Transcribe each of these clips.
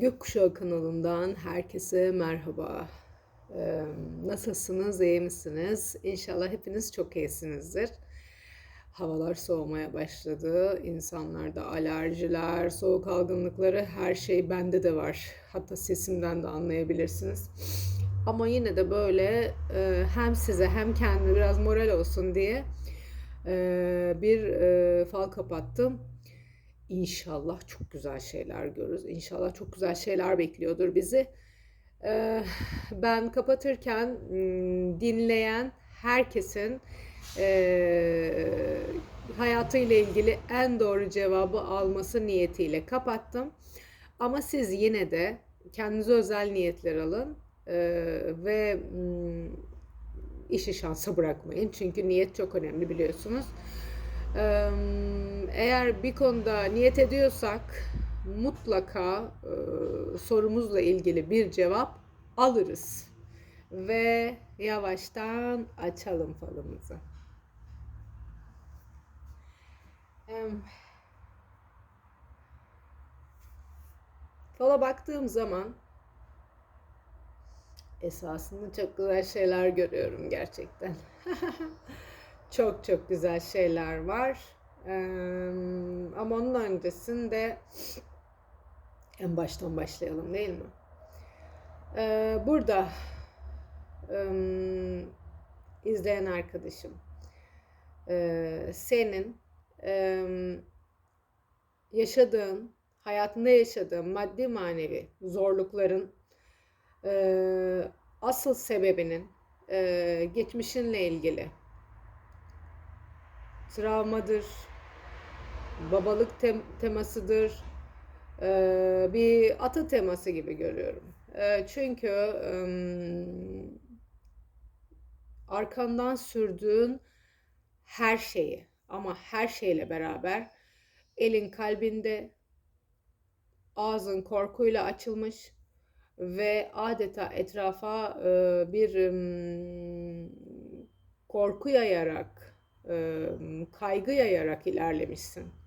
Gökkuşağı kanalından herkese merhaba. Ee, nasılsınız, iyi misiniz? İnşallah hepiniz çok iyisinizdir. Havalar soğumaya başladı. İnsanlarda alerjiler, soğuk algınlıkları her şey bende de var. Hatta sesimden de anlayabilirsiniz. Ama yine de böyle e, hem size hem kendime biraz moral olsun diye e, bir e, fal kapattım. İnşallah çok güzel şeyler görürüz. İnşallah çok güzel şeyler bekliyordur bizi. Ee, ben kapatırken hmm, dinleyen herkesin e, hayatıyla ilgili en doğru cevabı alması niyetiyle kapattım. Ama siz yine de kendinize özel niyetler alın e, ve hmm, işi şansa bırakmayın. Çünkü niyet çok önemli biliyorsunuz. Eğer bir konuda niyet ediyorsak mutlaka e, sorumuzla ilgili bir cevap alırız. Ve yavaştan açalım falımızı. Fala baktığım zaman esasında çok güzel şeyler görüyorum gerçekten. çok çok güzel şeyler var. Ee, ama onun öncesinde en baştan başlayalım değil mi? Ee, burada e, izleyen arkadaşım e, senin e, yaşadığın, hayatında yaşadığın maddi manevi zorlukların e, asıl sebebinin e, geçmişinle ilgili travmadır, babalık tem temasıdır, ee, bir ata teması gibi görüyorum. Ee, çünkü e, arkandan sürdüğün her şeyi ama her şeyle beraber elin kalbinde, ağzın korkuyla açılmış ve adeta etrafa e, bir e, korku yayarak kaygı yayarak ilerlemişsin.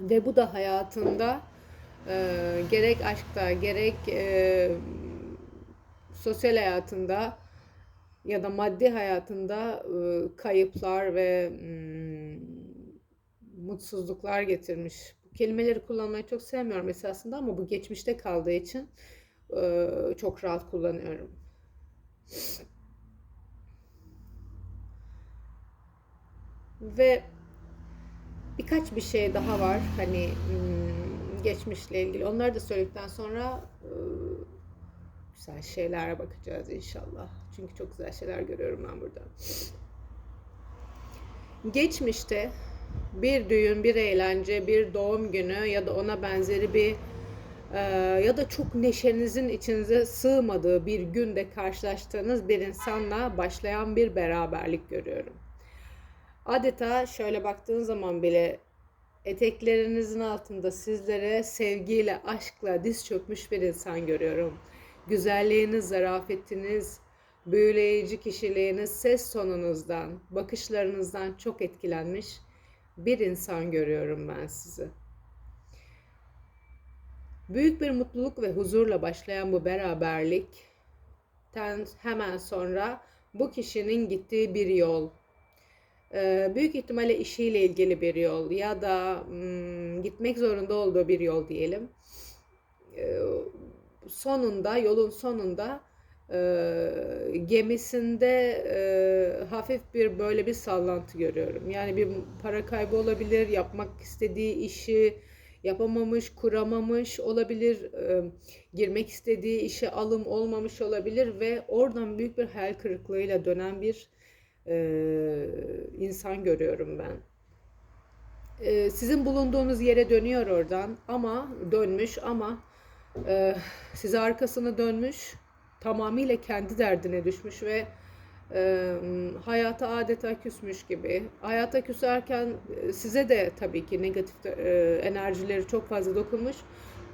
Ve bu da hayatında e, gerek aşkta gerek e, sosyal hayatında ya da maddi hayatında e, kayıplar ve mm, mutsuzluklar getirmiş. Bu kelimeleri kullanmayı çok sevmiyorum esasında ama bu geçmişte kaldığı için e, çok rahat kullanıyorum. Ve birkaç bir şey daha var hani geçmişle ilgili. Onları da söyledikten sonra güzel şeylere bakacağız inşallah. Çünkü çok güzel şeyler görüyorum ben burada. Geçmişte bir düğün, bir eğlence, bir doğum günü ya da ona benzeri bir ya da çok neşenizin içinize sığmadığı bir günde karşılaştığınız bir insanla başlayan bir beraberlik görüyorum. Adeta şöyle baktığın zaman bile eteklerinizin altında sizlere sevgiyle, aşkla diz çökmüş bir insan görüyorum. Güzelliğiniz, zarafetiniz, büyüleyici kişiliğiniz, ses tonunuzdan, bakışlarınızdan çok etkilenmiş bir insan görüyorum ben sizi. Büyük bir mutluluk ve huzurla başlayan bu beraberlikten hemen sonra bu kişinin gittiği bir yol, büyük ihtimalle işiyle ilgili bir yol ya da hmm, gitmek zorunda olduğu bir yol diyelim. Ee, sonunda, yolun sonunda e, gemisinde e, hafif bir böyle bir sallantı görüyorum. Yani bir para kaybı olabilir, yapmak istediği işi yapamamış, kuramamış olabilir, e, girmek istediği işe alım olmamış olabilir ve oradan büyük bir hayal kırıklığıyla dönen bir e, insan görüyorum ben. E, sizin bulunduğunuz yere dönüyor oradan ama dönmüş ama e, size arkasını dönmüş tamamıyla kendi derdine düşmüş ve e, hayata adeta küsmüş gibi. Hayata küserken size de tabii ki negatif e, enerjileri çok fazla dokunmuş.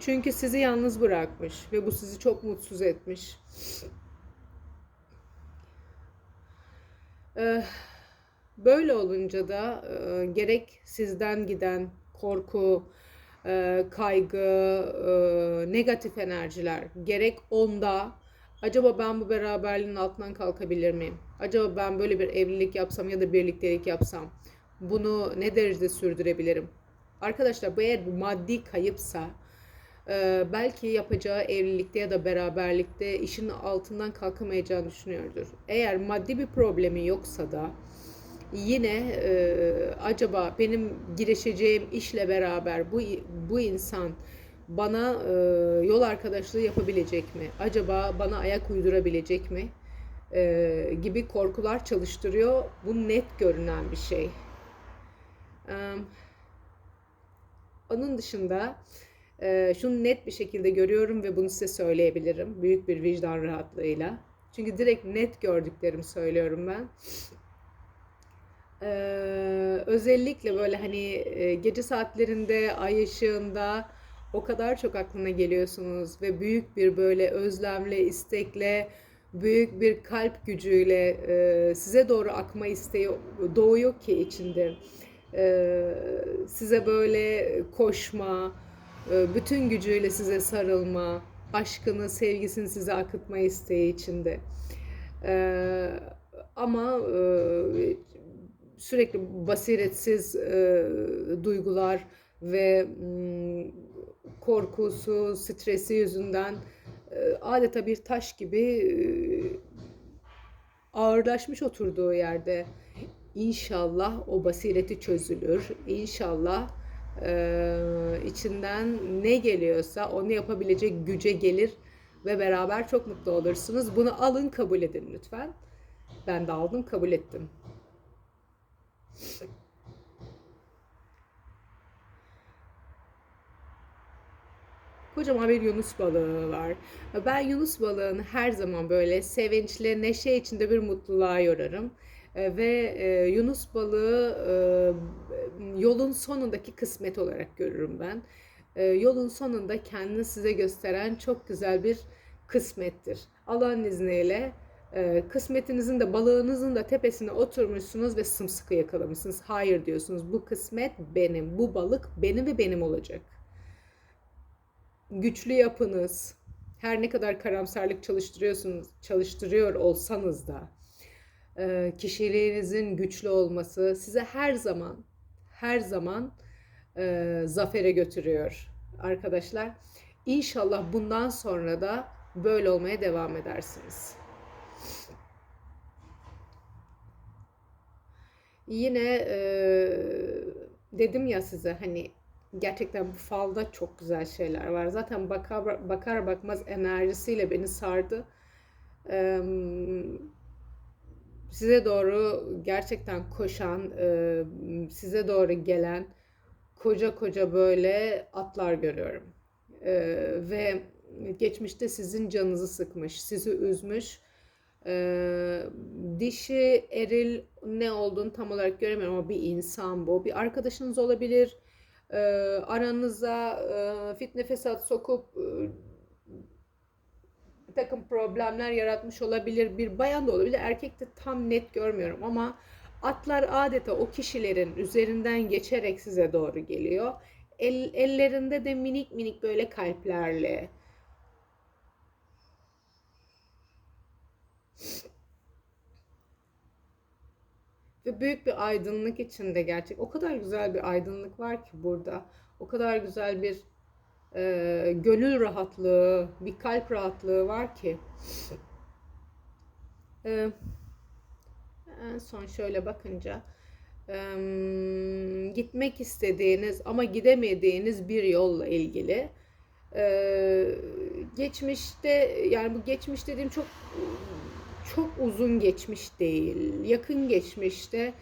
Çünkü sizi yalnız bırakmış ve bu sizi çok mutsuz etmiş. Böyle olunca da eh, gerek sizden giden korku, e, kaygı, negatif enerjiler gerek onda acaba ben bu beraberliğin altından kalkabilir miyim? Acaba ben böyle bir evlilik yapsam ya da birliktelik yapsam bunu ne derecede sürdürebilirim? Arkadaşlar bu eğer maddi kayıpsa belki yapacağı evlilikte ya da beraberlikte işin altından kalkamayacağını düşünüyordur. Eğer maddi bir problemi yoksa da yine e, acaba benim girişeceğim işle beraber bu bu insan bana e, yol arkadaşlığı yapabilecek mi? Acaba bana ayak uydurabilecek mi? E, gibi korkular çalıştırıyor. Bu net görünen bir şey. E, onun dışında e, şunu net bir şekilde görüyorum ve bunu size söyleyebilirim. Büyük bir vicdan rahatlığıyla. Çünkü direkt net gördüklerimi söylüyorum ben. Ee, özellikle böyle hani e, gece saatlerinde ay ışığında o kadar çok aklına geliyorsunuz ve büyük bir böyle özlemle, istekle, büyük bir kalp gücüyle e, size doğru akma isteği doğuyor ki içinde. E, size böyle koşma, bütün gücüyle size sarılma, aşkını, sevgisini size akıtma isteği içinde. E, ama e, sürekli basiretsiz e, duygular ve m, korkusu, stresi yüzünden e, adeta bir taş gibi ağırlaşmış oturduğu yerde İnşallah o basireti çözülür. İnşallah e, içinden ne geliyorsa onu yapabilecek güce gelir ve beraber çok mutlu olursunuz. Bunu alın kabul edin lütfen. Ben de aldım kabul ettim. Kocaman bir Yunus balığı var. Ben Yunus balığını her zaman böyle sevinçle, neşe içinde bir mutluluğa yorarım. E, ve e, Yunus balığı e, yolun sonundaki kısmet olarak görürüm ben. Yolun sonunda kendini size gösteren çok güzel bir kısmettir. Allah'ın izniyle kısmetinizin de balığınızın da tepesine oturmuşsunuz ve sımsıkı yakalamışsınız. Hayır diyorsunuz bu kısmet benim, bu balık benim ve benim olacak. Güçlü yapınız, her ne kadar karamsarlık çalıştırıyorsunuz, çalıştırıyor olsanız da kişiliğinizin güçlü olması size her zaman her zaman e, zafere götürüyor arkadaşlar. İnşallah bundan sonra da böyle olmaya devam edersiniz. Yine e, dedim ya size hani gerçekten bu falda çok güzel şeyler var. Zaten bakar, bakar bakmaz enerjisiyle beni sardı. Eee size doğru gerçekten koşan, e, size doğru gelen koca koca böyle atlar görüyorum. E, ve geçmişte sizin canınızı sıkmış, sizi üzmüş. E, dişi, eril ne olduğunu tam olarak göremiyorum ama bir insan bu. Bir arkadaşınız olabilir. Aranıza fitne fesat sokup takım problemler yaratmış olabilir. Bir bayan da olabilir. Erkek de tam net görmüyorum ama atlar adeta o kişilerin üzerinden geçerek size doğru geliyor. El, ellerinde de minik minik böyle kalplerle. Ve büyük bir aydınlık içinde gerçek. O kadar güzel bir aydınlık var ki burada. O kadar güzel bir e, gönül rahatlığı, bir kalp rahatlığı var ki. E, en son şöyle bakınca e, gitmek istediğiniz ama gidemediğiniz bir yolla ilgili. E, geçmişte yani bu geçmiş dediğim çok çok uzun geçmiş değil. Yakın geçmişte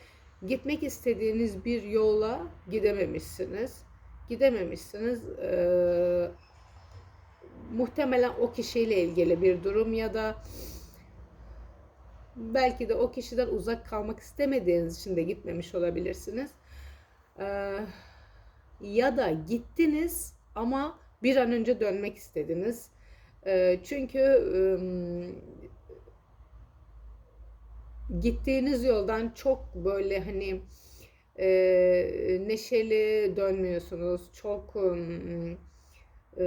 gitmek istediğiniz bir yola gidememişsiniz gidememişsiniz. Ee, muhtemelen o kişiyle ilgili bir durum ya da belki de o kişiden uzak kalmak istemediğiniz için de gitmemiş olabilirsiniz. Ee, ya da gittiniz ama bir an önce dönmek istediniz. Ee, çünkü ım, gittiğiniz yoldan çok böyle hani e, neşeli dönmüyorsunuz. Çok e,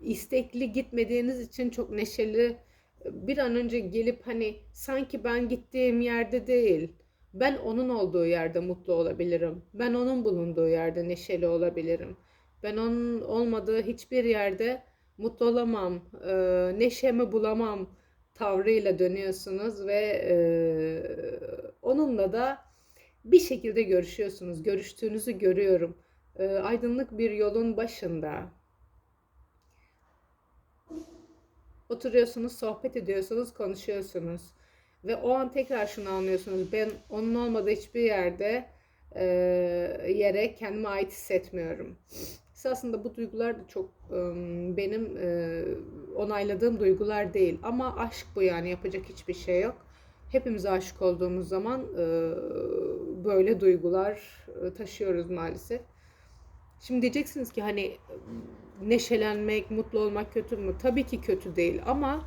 istekli gitmediğiniz için çok neşeli bir an önce gelip hani sanki ben gittiğim yerde değil ben onun olduğu yerde mutlu olabilirim. Ben onun bulunduğu yerde neşeli olabilirim. Ben onun olmadığı hiçbir yerde mutlu olamam, e, neşemi bulamam tavrıyla dönüyorsunuz ve e, onunla da bir şekilde görüşüyorsunuz. Görüştüğünüzü görüyorum. E, aydınlık bir yolun başında oturuyorsunuz, sohbet ediyorsunuz, konuşuyorsunuz. Ve o an tekrar şunu anlıyorsunuz. Ben onun olmadığı hiçbir yerde e, yere kendime ait hissetmiyorum. Aslında bu duygular da çok e, benim e, onayladığım duygular değil. Ama aşk bu yani yapacak hiçbir şey yok. Hepimiz aşık olduğumuz zaman e, böyle duygular e, taşıyoruz maalesef. Şimdi diyeceksiniz ki hani neşelenmek, mutlu olmak kötü mü? Tabii ki kötü değil ama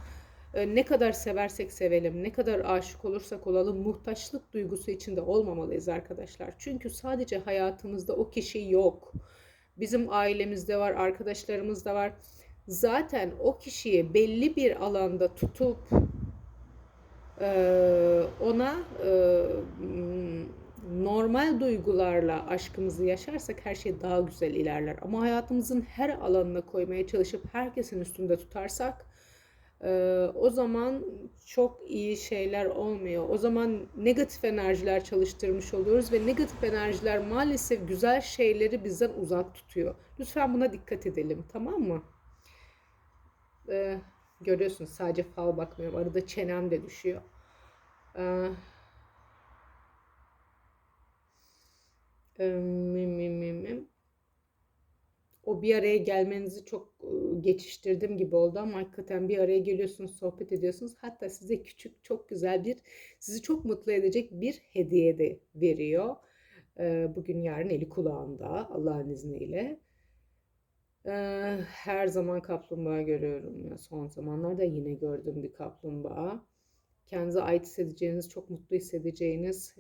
e, ne kadar seversek sevelim, ne kadar aşık olursak olalım muhtaçlık duygusu içinde olmamalıyız arkadaşlar. Çünkü sadece hayatımızda o kişi yok. Bizim ailemizde var, arkadaşlarımızda var. Zaten o kişiyi belli bir alanda tutup ona e, normal duygularla aşkımızı yaşarsak her şey daha güzel ilerler. Ama hayatımızın her alanına koymaya çalışıp herkesin üstünde tutarsak e, o zaman çok iyi şeyler olmuyor. O zaman negatif enerjiler çalıştırmış oluyoruz ve negatif enerjiler maalesef güzel şeyleri bizden uzak tutuyor. Lütfen buna dikkat edelim tamam mı? Ee, görüyorsunuz sadece fal bakmıyorum. Arada çenem de düşüyor. Ee, o bir araya gelmenizi çok geçiştirdim gibi oldu ama hakikaten bir araya geliyorsunuz, sohbet ediyorsunuz. Hatta size küçük, çok güzel bir, sizi çok mutlu edecek bir hediye de veriyor. Bugün yarın eli kulağında Allah'ın izniyle. Her zaman kaplumbağa görüyorum. Son zamanlarda yine gördüm bir kaplumbağa kendinize ait hissedeceğiniz, çok mutlu hissedeceğiniz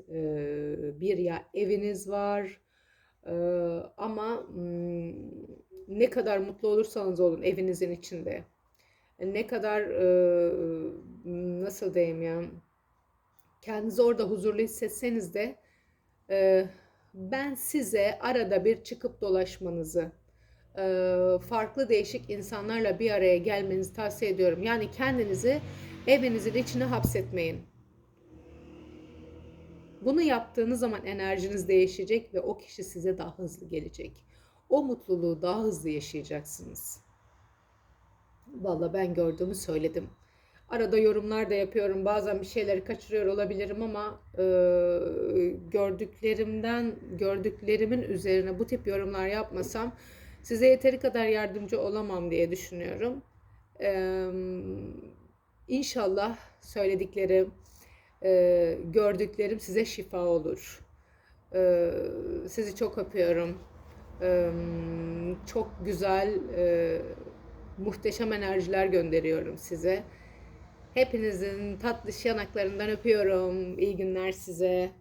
bir ya eviniz var. Ama ne kadar mutlu olursanız olun evinizin içinde. Ne kadar nasıl diyeyim ya kendinizi orada huzurlu hissetseniz de ben size arada bir çıkıp dolaşmanızı, farklı değişik insanlarla bir araya gelmenizi tavsiye ediyorum. Yani kendinizi Evinizin içine hapsetmeyin. Bunu yaptığınız zaman enerjiniz değişecek ve o kişi size daha hızlı gelecek. O mutluluğu daha hızlı yaşayacaksınız. Valla ben gördüğümü söyledim. Arada yorumlar da yapıyorum. Bazen bir şeyleri kaçırıyor olabilirim ama e, gördüklerimden, gördüklerimin üzerine bu tip yorumlar yapmasam size yeteri kadar yardımcı olamam diye düşünüyorum. Eee İnşallah söylediklerim, e, gördüklerim size şifa olur. E, sizi çok öpüyorum. E, çok güzel, e, muhteşem enerjiler gönderiyorum size. Hepinizin tatlı yanaklarından öpüyorum. İyi günler size.